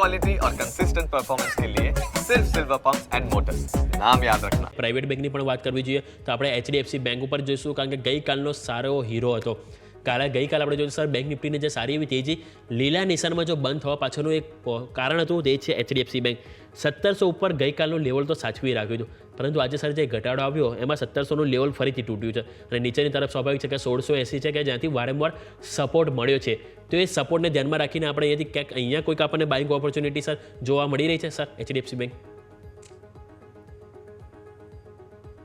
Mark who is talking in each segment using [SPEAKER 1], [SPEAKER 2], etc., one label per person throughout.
[SPEAKER 1] Quality और consistent performance के लिए सिर्फ सिल्वर पंप्स एंड मोटर्स नाम याद रखना
[SPEAKER 2] પ્રાઇવેટ બેંકની પણ વાત કરવી જોઈએ તો આપણે એચડીએફસી બેંક ઉપર જોઈશું કારણ કે ગઈકાલનો સારો હીરો હતો કાલે ગઈકાલે આપણે જોયું સર બેંક નિફ્ટીને જે સારી એવી તેજી લીલા નિશાનમાં જો બંધ થવા પાછળનું એક કારણ હતું તે છે એચડીએફસી બેંક સત્તરસો ઉપર ગઈકાલનું લેવલ તો સાચવી રાખ્યું હતું. પરંતુ આજે સર, જે ઘટાડો આવ્યો, એમાં સત્તરસોનું લેવલ ફરીથી તૂટ્યું છે. અને નીચેની તરફ સ્વાભાવિક છે કે સોળસો એંસી છે કે જ્યાંથી વારંવાર સપોર્ટ મળ્યો છે. તો એ સપોર્ટને ધ્યાનમાં રાખીને આપણે અહીંયાથી ક્યાંક, અહીંયા કોઈક આપણને બાઇંગ ઓપોર્ચ્યુનિટી સર, જોવા મળી રહી છે, સર એચડીએફસી બેંક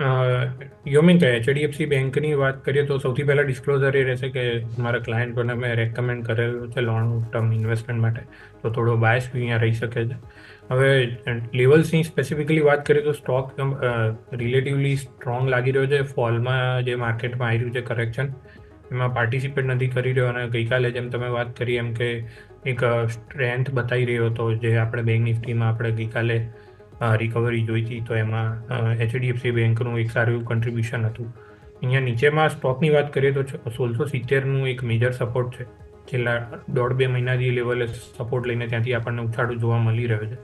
[SPEAKER 3] યોમિન કહે એચડીએફસી બેંકની વાત કરીએ તો સૌથી પહેલાં ડિસ્ક્લોઝર એ રહેશે કે મારા ક્લાયન્ટોને મેં રેકમેન્ડ કરેલું છે લોંગ ટર્મ ઇન્વેસ્ટમેન્ટ માટે. તો થોડો બાયસ અહીંયા રહી શકે છે. હવે લેવલ્સની સ્પેસિફિકલી વાત કરીએ તો સ્ટોક રિલેટિવલી સ્ટ્રોંગ લાગી રહ્યો છે. ફોલમાં જે માર્કેટમાં આવી રહ્યું છે કરેક્શન એમાં પાર્ટિસિપેટ નથી કરી રહ્યો અને ગઈકાલે જેમ તમે વાત કરી એમ કે એક સ્ટ્રેન્થ બતાવી રહ્યો હતો જે આપણે બેંક નિફ્ટીમાં આપણે ગઈકાલે રિકવરી જોઈ હતી તો એમાં એચડીએફસી બેંકનું એક સારું એવું કન્ટ્રીબ્યુશન હતું. અહીંયા નીચેમાં સ્ટોકની વાત કરીએ તો સોળસો સિત્તેરનું એક મેજર સપોર્ટ છે. છેલ્લા દોઢ બે મહિનાથી લેવલે સપોર્ટ લઈને ત્યાંથી આપણને ઉછાળું જોવા મળી રહ્યો છે.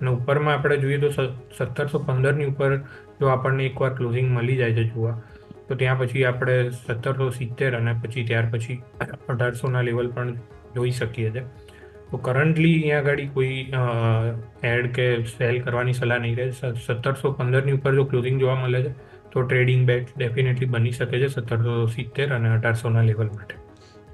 [SPEAKER 3] અને ઉપરમાં આપણે જોઈએ તો સત્તરસો પંદરની ઉપર જો આપણને એકવાર ક્લોઝિંગ મળી જાય છે જોવા, તો ત્યાં પછી આપણે સત્તરસો સિત્તેર અને પછી ત્યાર પછી અઢારસોના લેવલ પણ જોઈ શકીએ છીએ. તો કરન્ટલી અહીંયા આગળ કોઈ એડ કે સેલ કરવાની સલાહ નહીં રહે. સત્તરસો પંદરની ઉપર જો ક્લોઝિંગ જોવા મળે છે, તો ટ્રેડિંગ બેટ ડેફિનેટલી બની શકે છે સત્તરસો સિત્તેર અને અઢારસોના લેવલ માટે.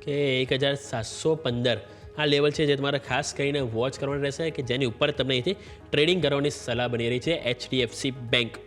[SPEAKER 2] કે એક હજાર સાતસો પંદર. આ લેવલ છે જે તમારે ખાસ કરીને વોચ કરવાનું રહેશે કે જેની ઉપર તમને અહીંથી ટ્રેડિંગ કરવાની સલાહ બની રહી છે એચડીએફસી બેંક